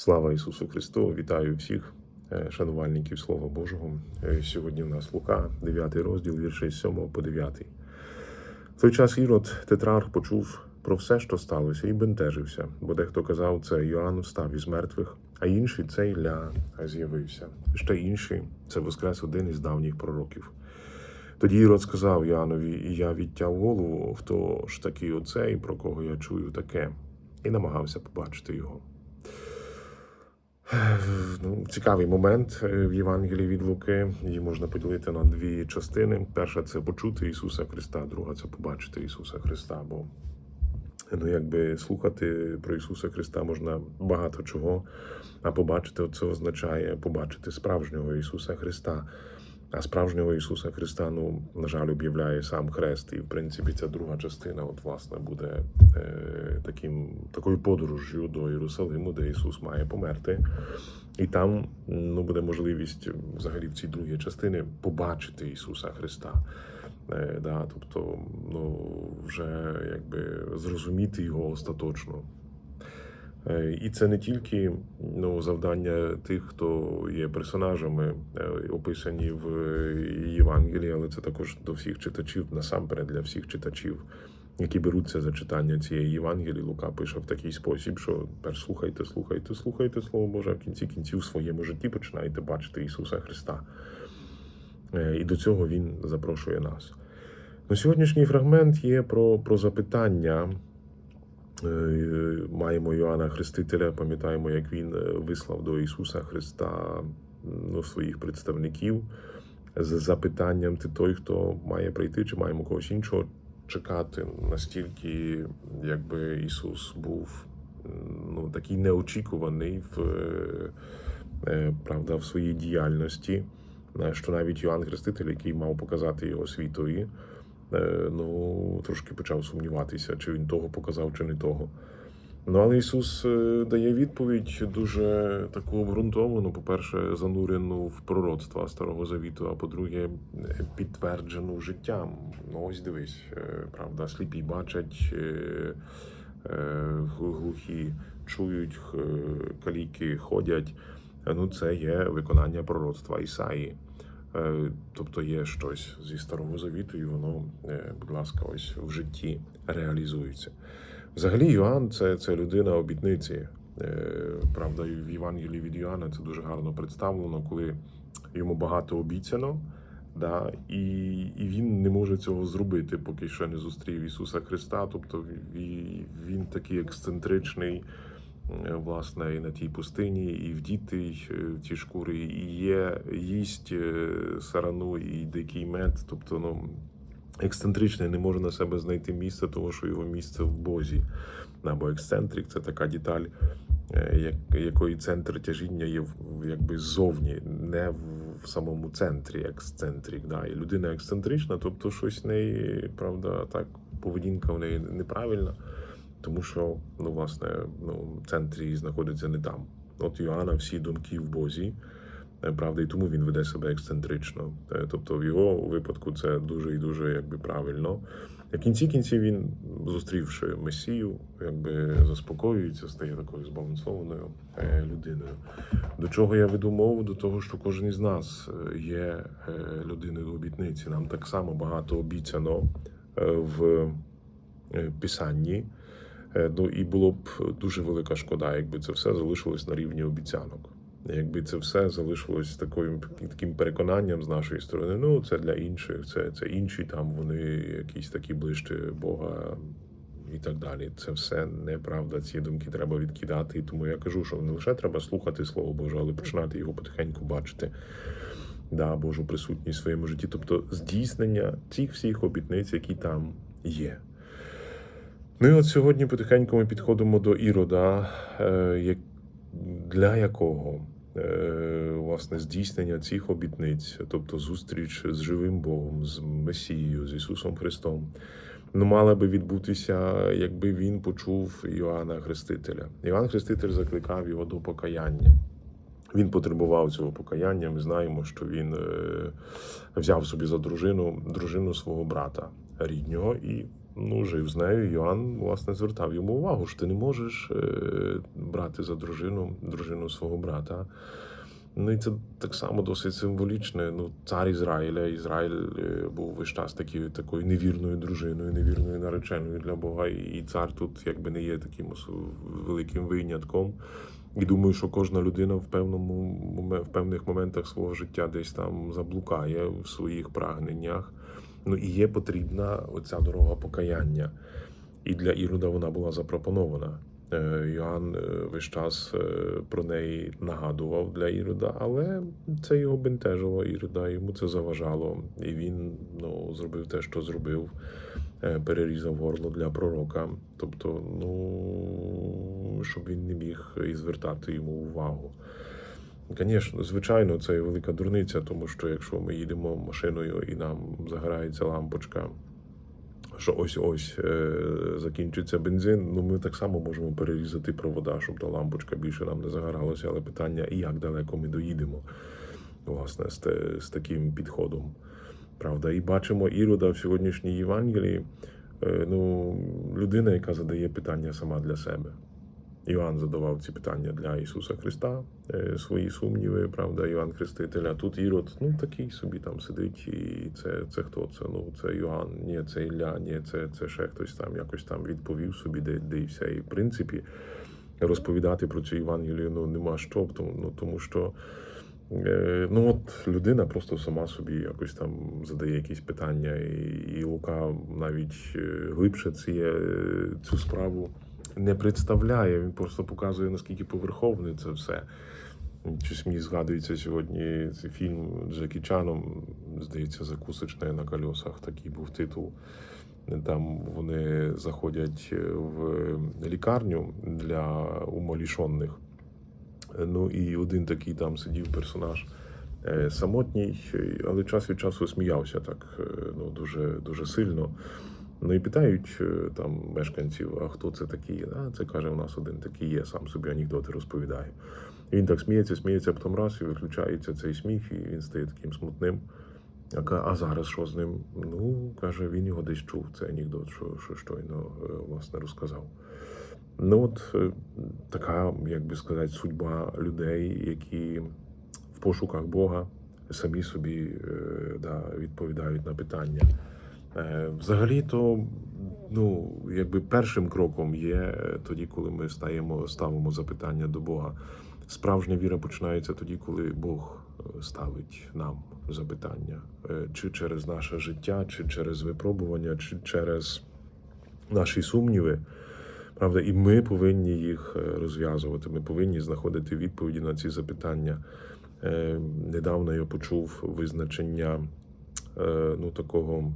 Слава Ісусу Христу! Вітаю всіх е, шанувальників Слова Божого. Е, Сьогодні в нас Лука, 9 розділ, вірші з 7 по 9. В той час Ірод Тетрарх почув про все, що сталося, і бентежився, бо дехто казав, це Йоанн встав із мертвих, а інший це Ілля з'явився. Ще інший це воскрес один із давніх пророків. Тоді Ірод сказав Янові, і я відтяв голову, хто ж такий оцей, про кого я чую таке, і намагався побачити його. Ну, цікавий момент е, в Євангелії від Луки. Її можна поділити на дві частини. Перша це почути Ісуса Христа, друга це побачити Ісуса Христа. Бо ну, якби слухати про Ісуса Христа можна багато чого, а побачити це означає побачити справжнього Ісуса Христа. А справжнього Ісуса Христа, ну, на жаль, об'являє сам Хрест. І в принципі ця друга частина, от, власне, буде е, таким, такою подорожжю до Єрусалиму, де Ісус має померти. І там ну, буде можливість взагалі в цій другій частині побачити Ісуса Христа. Е, да, тобто, ну, вже якби зрозуміти його остаточно. Е, І це не тільки ну, завдання тих, хто є персонажами, е, описані в Євангелії, але це також до всіх читачів, насамперед для всіх читачів, які беруться за читання цієї Євангелії. Лука пише в такий спосіб, що перш слухайте, слухайте, слухайте Слово Боже, а в кінці кінців в своєму житті починаєте бачити Ісуса Христа. Е, І до цього Він запрошує нас. Ну, сьогоднішній фрагмент є про, про запитання. Е, Маємо Йоанна Хрестителя, пам'ятаємо, як він е, вислав до Ісуса Христа ну, своїх представників з запитанням: ти той, хто має прийти, чи маємо когось іншого чекати. Настільки, якби Ісус був ну, такий неочікуваний в, е, правда, в своїй діяльності, що навіть Йоанн Хреститель, який мав показати його світові, ну, трошки почав сумніватися, чи він того показав, чи не того. Ну, але Ісус е, дає відповідь дуже таку обґрунтовану, по-перше, занурену в пророцтва Старого Завіту, а по-друге, е, підтверджену життям. Ну, ось дивись, е, правда, сліпі бачать, е, е, глухі чують, каліки ходять. Е, Ну, це є виконання пророцтва Ісаї. Е, Тобто є щось зі Старого Завіту, і воно, е, будь ласка, ось в житті реалізується. Взагалі, Йоанн це, це людина обітниці. Е, Правда, в Євангелії від Йоанна це дуже гарно представлено, коли йому багато обіцяно, да, і, і він не може цього зробити, поки що не зустрів Ісуса Христа. Тобто він, такий ексцентричний, власне, і на тій пустині, і вдітий е, в ті шкури, і є, їсть е, сарану і дикий мед. Тобто, ну, ексцентричний не може на себе знайти місце, тому що його місце в Бозі. Або ексцентрик це така деталь, е, як- якої центр тяжіння є в- якби ззовні, не в, в самому центрі, ексцентрик. Да. І людина ексцентрична, тобто щось в неї, правда, так, поведінка в неї неправильна, тому що, ну, власне, ну, центрі знаходиться не там. От Йоанна всі думки в Бозі. Е, Правда, і тому він веде себе ексцентрично. Е, Тобто, в його випадку це дуже і дуже якби правильно. В кінці кінців він, зустрівши Месію, якби заспокоюється, стає такою збалансованою е, людиною. До чого я веду мову? До того, що кожен із нас е, є е, людиною обітниці. Нам так само багато обіцяно е, в е, Писанні. Е, і було б дуже велика шкода, якби це все залишилось на рівні обіцянок. Якби це все залишилось таким, таким переконанням з нашої сторони, ну це для інших, це, це інші там, вони якісь такі ближче Бога і так далі. Це все неправда. Ці думки треба відкидати. І тому я кажу, що не лише треба слухати Слово Боже, але починати його потихеньку бачити. Да, Божу присутність в своєму житті, тобто здійснення цих всіх обітниць, які там є. Ну і от сьогодні потихеньку ми підходимо до Ірода, е, для якого е, власне здійснення цих обітниць, тобто зустріч з живим Богом, з Месією, з Ісусом Христом, ну, мала би відбутися, якби він почув Іоанна Хрестителя. Іоанн Хреститель закликав його до покаяння. Він потребував цього покаяння. Ми знаємо, що він е, взяв собі за дружину дружину свого брата ріднього і ну, жив з нею, Йоанн, власне, звертав йому увагу, що ти не можеш е, брати за дружину дружину свого брата. Ну і це так само досить символічне. Ну, цар Ізраїля. Ізраїль е, був весь час такі, такою невірною дружиною, невірною нареченою для Бога. І цар тут якби не є таким великим винятком. І думаю, що кожна людина в певному в певних моментах свого життя десь там заблукає в своїх прагненнях. Ну і є потрібна оця дорога покаяння. І для Ірода вона була запропонована. Е, Йоанн е, весь час е, про неї нагадував для Ірода, але це його бентежило Ірода, йому це заважало. І він ну, зробив те, що зробив, перерізав горло для пророка. Тобто, ну, щоб він не міг і звертати йому увагу. Звісно, звичайно, це велика дурниця, тому що якщо ми їдемо машиною і нам загорається лампочка, що ось-ось е, закінчиться бензин, ну ми так само можемо перерізати провода, щоб та лампочка більше нам не загоралася. Але питання, як далеко ми доїдемо, власне, з, з таким підходом. Правда, і бачимо Ірода в сьогоднішній Євангелії, е, ну, людина, яка задає питання сама для себе. Іоанн задавав ці питання для Ісуса Христа, е, свої сумніви, правда, Іван Хреститель. А тут Ірод, ну такий собі там сидить, і це, це хто це? Ну, це Йоанн, ні, це Ілля, ні, це, це ще хтось там якось там відповів собі, де, де і все. І в принципі, розповідати про цю Євангелію ну, нема що, тому, ну, тому що. Е, Ну от людина просто сама собі якось там задає якісь питання, і, і Лука навіть е, глибше цю справу не представляє. Він просто показує наскільки поверховне це все. Щось мені згадується сьогодні цей фільм Джекі Чаном, здається, закусочне на кольосах. Такий був титул. Там вони заходять в лікарню для умалішених. Ну і один такий там сидів персонаж е, самотній, е, але час від часу сміявся так е, ну, дуже, дуже сильно. Ну і питають е, там мешканців, а хто це такий? А це каже, у нас один такий є, сам собі анекдоти розповідає. Він так сміється, сміється, потім раз і виключається цей сміх, і він стає таким смутним. А, зараз що з ним? Ну, каже, він його десь чув, цей анекдот, що, що щойно е, власне розказав. Ну от е, така, як би сказати, судьба людей, які в пошуках Бога самі собі да, відповідають на питання. Е, Взагалі-то, ну, якби першим кроком є е, тоді, коли ми стаємо, ставимо запитання до Бога. Справжня віра починається тоді, коли Бог е, ставить нам запитання, чи через наше життя, чи через випробування, чи через наші сумніви. Правда, і ми повинні їх розв'язувати. Ми повинні знаходити відповіді на ці запитання. Недавно я почув визначення ну, такого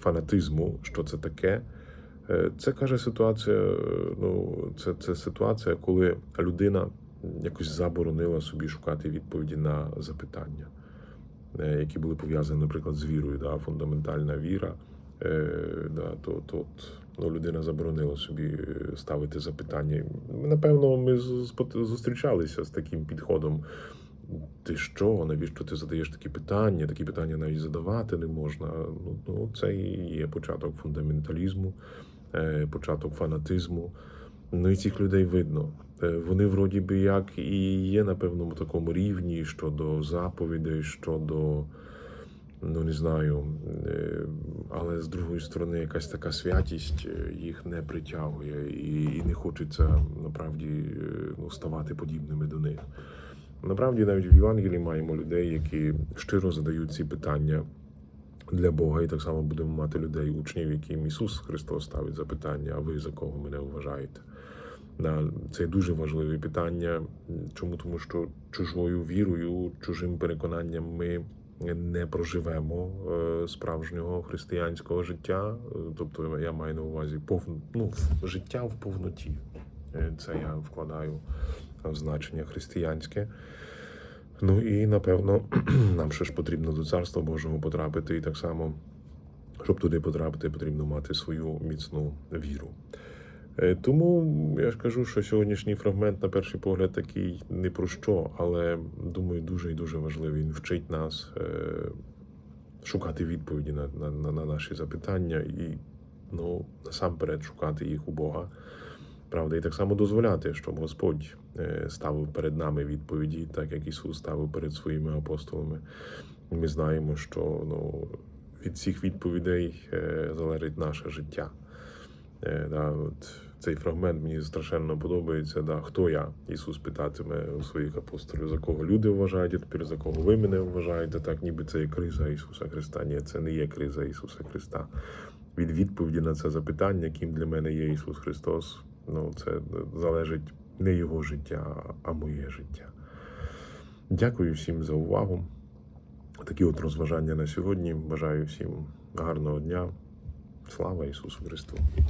фанатизму, що це таке. Е, Це каже ситуація. Ну, це, це ситуація, коли людина якось заборонила собі шукати відповіді на запитання, е, які були пов'язані, наприклад, з вірою, да, фундаментальна віра. Е, да, то, то ну, людина заборонила собі ставити запитання. Напевно, ми зустрічалися з таким підходом. Ти що, навіщо ти задаєш такі питання? Такі питання навіть задавати не можна. Ну, ну це і є початок фундаменталізму, е, початок фанатизму. Ну і цих людей видно. Е, Вони вроді би як і є на певному такому рівні щодо заповідей, щодо, ну не знаю, е, але з другої сторони, якась така святість їх не притягує і, і не хочеться насправді е, ну, ставати подібними до них. Насправді, навіть в Євангелії маємо людей, які щиро задають ці питання для Бога, і так само будемо мати людей, учнів, яким Ісус Христос ставить запитання, а ви за кого мене вважаєте? Це дуже важливе питання. Чому? Тому що чужою вірою, чужим переконанням ми не проживемо е, справжнього християнського життя. Е, Тобто я маю на увазі пов... ну, життя в повноті. Е, Це я вкладаю значення християнське. Ну і напевно нам ще ж потрібно до Царства Божого потрапити, і так само, щоб туди потрапити, потрібно мати свою міцну віру. Е, Тому я ж кажу, що сьогоднішній фрагмент, на перший погляд, такий не про що, але думаю, дуже і дуже важливий. Він вчить нас е, шукати відповіді на, на, на наші запитання і ну насамперед шукати їх у Бога. Правда, і так само дозволяти, щоб Господь е, ставив перед нами відповіді, так як Ісус ставив перед своїми апостолами. Ми знаємо, що ну, від цих відповідей е, залежить наше життя. Е, да, от цей фрагмент мені страшенно подобається. Да, хто я? Ісус питатиме у своїх апостолів, за кого люди вважають, а тепер за кого ви мене вважаєте, так ніби це є криза Ісуса Христа. Ні, це не є криза Ісуса Христа. Від відповіді на це запитання, ким для мене є Ісус Христос, ну це залежить не Його життя, а моє життя. Дякую всім за увагу. Такі от розважання на сьогодні. Бажаю всім гарного дня. Слава Ісусу Христу!